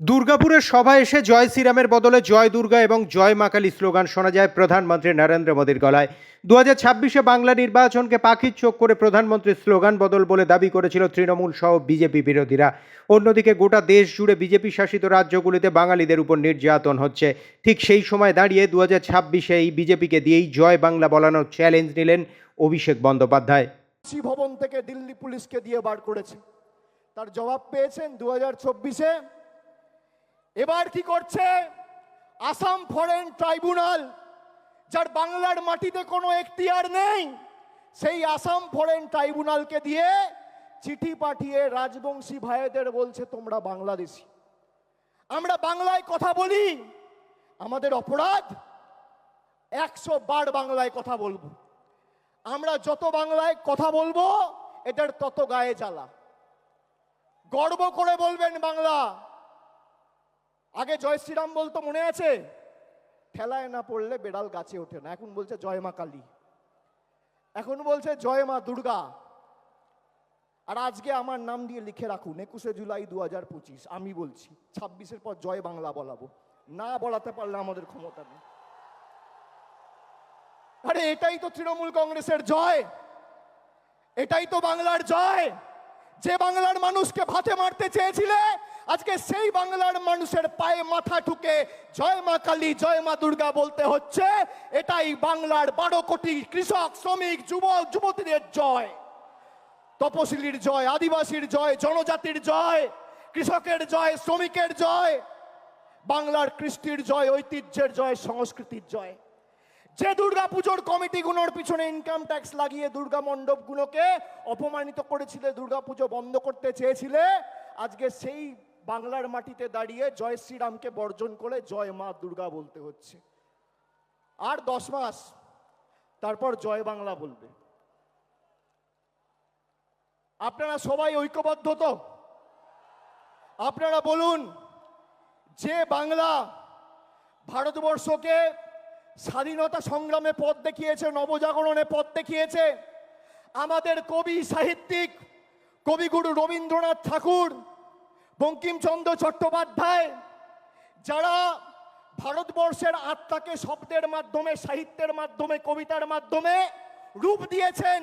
দুর্গাপুরের সভায় এসে জয় শ্রীরামের বদলে জয় দুর্গা এবং জয় মা কালী স্লোগান শোনা যায় প্রধানমন্ত্রী নরেন্দ্র মোদীর গলায়। দু হাজার ছাব্বিশে বাংলা নির্বাচনকে পাখির চোখ করে প্রধানমন্ত্রীর স্লোগান বদল বলে দাবি করেছিল তৃণমূল সহ বিজেপি বিরোধীরা। অন্যদিকে গোটা দেশ জুড়ে বিজেপি শাসিত রাজ্যগুলিতে বাঙালিদের উপর নির্যাতন হচ্ছে। ঠিক সেই সময় দাঁড়িয়ে দু হাজার ছাব্বিশে এই বিজেপিকে দিয়েই জয় বাংলা বলানোর চ্যালেঞ্জ নিলেন অভিষেক বন্দ্যোপাধ্যায়। ভবন থেকে দিল্লি পুলিশকে দিয়ে বার করেছে। তার জবাব পেয়েছেন দু হাজার চব্বিশে এবার কি করছে? আসাম ফরেন ট্রাইব্যুনাল যার বাংলার মাটিতে কোনো এখতিয়ার নেই, সেই আসাম ফরেন ট্রাইব্যুনালকে দিয়ে চিঠি পাঠিয়ে রাজবংশী ভাইদের বলছে, তোমরা বাংলাদেশি। আমরা বাংলায় কথা বলি, আমাদের অপরাধ, একশো বার বাংলায় কথা বলব। আমরা যত বাংলায় কথা বলব এটার তত গায়ে জ্বালা। গর্ব করে বলবেন বাংলা আগে জয় শ্রীরাম বলতো মনে আছে? ঠেলায় না পড়লে বেড়াল গাছে ওঠে না। এখন বলছে জয় মা কালী। এখন বলছে জয় মা দুর্গা। আর আজকে আমার নাম দিয়ে লিখে রাখুন, একুশে জুলাই দু হাজার পঁচিশ, আমি বলছি, ছাব্বিশের পর জয় বাংলা বলাবো। না বলাতে পারলে আমাদের ক্ষমতা নেই। আরে এটাই তো তৃণমূল কংগ্রেসের জয়। এটাই তো বাংলার জয়। যে বাংলার মানুষকে ভাতে মারতে চেয়েছিলে আজকে সেই বাংলার মানুষের পায়ে মাথা ঠুকে জয় মা কালী, জয় মা দুর্গা বলতে হচ্ছে, এটাই বাংলার বারো কোটি কৃষক, শ্রমিক, যুবক, যুবতীদের জয়। তপশিলির জয়, আদিবাসীর জয়, জনজাতির জয়, কৃষকের জয়, শ্রমিকের জয়, বাংলার কৃষ্টির জয়, ঐতিহ্যের জয়, সংস্কৃতির জয়। যে দুর্গা পুজোর কমিটিগুলোর পিছনে ইনকাম ট্যাক্স লাগিয়ে দুর্গা মণ্ডপগুলোকে অপমানিত করেছিলে দুর্গা পুজো বন্ধ করতে চেয়েছিলে, আজকে সেই বাংলার মাটিতে দাঁড়িয়ে জয় শ্রীরামকে বর্জন করে জয় মা দুর্গা বলতে হচ্ছে। আর দশ মাস, তারপর জয় বাংলা বলবে। আপনারা সবাই ঐক্যবদ্ধ তো? আপনারা বলুন, যে বাংলা ভারতবর্ষকে স্বাধীনতা সংগ্রামে পথ দেখিয়েছে, নবজাগরণে পথ দেখিয়েছে, আমাদের কবি সাহিত্যিক, কবিগুরু রবীন্দ্রনাথ ঠাকুর বঙ্কিমচন্দ্র চট্টোপাধ্যায় যারা ভারতবর্ষের আত্মাকে শব্দের মাধ্যমে সাহিত্যের মাধ্যমে কবিতার মাধ্যমে রূপ দিয়েছেন